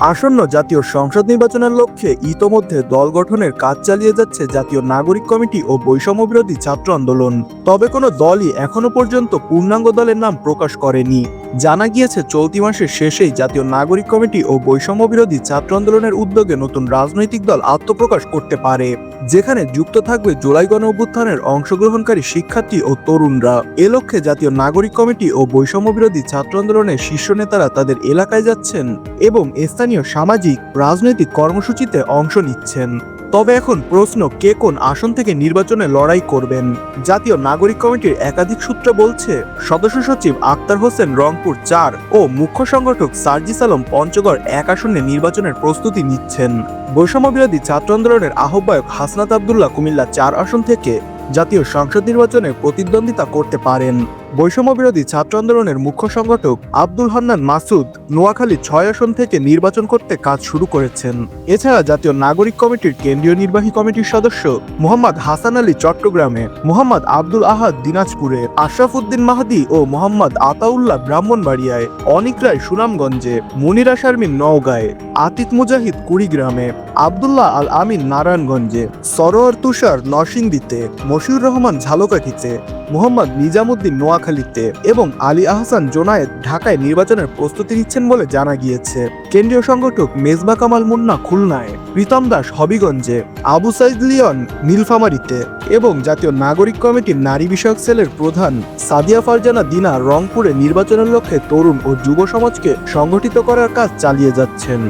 আসন্ন জাতীয় সংসদ নির্বাচনের লক্ষ্যে ইতোমধ্যে দল গঠনের কাজ চালিয়ে যাচ্ছে জাতীয় নাগরিক কমিটি ও বৈষম্য বিরোধী ছাত্র আন্দোলন। তবে কোনো দলই এখনও পর্যন্ত পূর্ণাঙ্গ দলের নাম প্রকাশ করেনি। জানা গিয়েছে, চলতি মাসের শেষেই জাতীয় নাগরিক কমিটি ও বৈষম্য বিরোধী ছাত্র আন্দোলনের উদ্যোগে নতুন রাজনৈতিক দল আত্মপ্রকাশ করতে পারে, যেখানে যুক্ত থাকবে জুলাই গণ অভ্যুত্থানের অংশগ্রহণকারী শিক্ষার্থী ও তরুণরা। এ লক্ষ্যে জাতীয় নাগরিক কমিটি ও বৈষম্য বিরোধী ছাত্র আন্দোলনের শীর্ষ নেতারা তাদের এলাকায় যাচ্ছেন এবং স্থানীয় সামাজিক, রাজনৈতিক কর্মসূচিতে অংশ নিচ্ছেন। তবে এখন প্রশ্ন কে কোন আসন থেকে নির্বাচনে লড়াই করবেন? জাতীয় নাগরিক কমিটির একাধিক সূত্র বলছে, সদস্য সচিব আক্তার হোসেন রংপুর চার ও মুখ্য সংগঠক সার্জিস আলম পঞ্চগড় এক আসনে নির্বাচনের প্রস্তুতি নিচ্ছেন। বৈষম্য বিরোধী ছাত্র আন্দোলনের আহ্বায়ক হাসনাত আবদুল্লাহ কুমিল্লা চার আসন থেকে জাতীয় সংসদ নির্বাচনে প্রতিদ্বন্দ্বিতা করতে পারেন। বৈষম্য বিরোধী ছাত্র আন্দোলনের মুখ্য সংগঠক আব্দুল হান্নান মাসুদ নোয়াখালী ছয় আসন থেকে নির্বাচন করতে কাজ শুরু করেছেন। এছাড়া জাতীয় নাগরিক কমিটির কেন্দ্রীয় নির্বাহী কমিটির সদস্য মোহাম্মদ হাসান আলী চট্টগ্রামে মোহাম্মদ আব্দুল আহাদ দিনাজপুরে, আশরাফ উদ্দিন মাহাদি ও মোহাম্মদ আতাউল্লাহ ব্রাহ্মণবাড়িয়ায়, অনিক রায় সুনামগঞ্জে, মুনিরা শারমিন নওগাঁয় আতিক মুজাহিদ কুড়িগ্রামে। আবদুল্লাহ আল আমিন নারায়ণগঞ্জে সরোয়ার তুষার নরসিংদীতে মশিউর রহমান ঝালকাঠিতে, মোহাম্মদ নিজামুদ্দিন নোয়াখালীতে এবং আলী আহসান জোনায়েদ ঢাকায় নির্বাচনের প্রস্তুতি নিচ্ছেন বলে জানা গিয়েছে। কেন্দ্রীয় সংগঠক মেজবা কামাল মুন্না খুলনায়, প্রীতম দাস হবিগঞ্জে, আবু সাইদ লিয়ন নীলফামারীতে এবং জাতীয় নাগরিক কমিটির নারী বিষয়ক সেলের প্রধান সাদিয়া ফারজানা দিনা রংপুরে নির্বাচনের লক্ষ্যে তরুণ ও যুব সমাজকে সংগঠিত করার কাজ চালিয়ে যাচ্ছেন।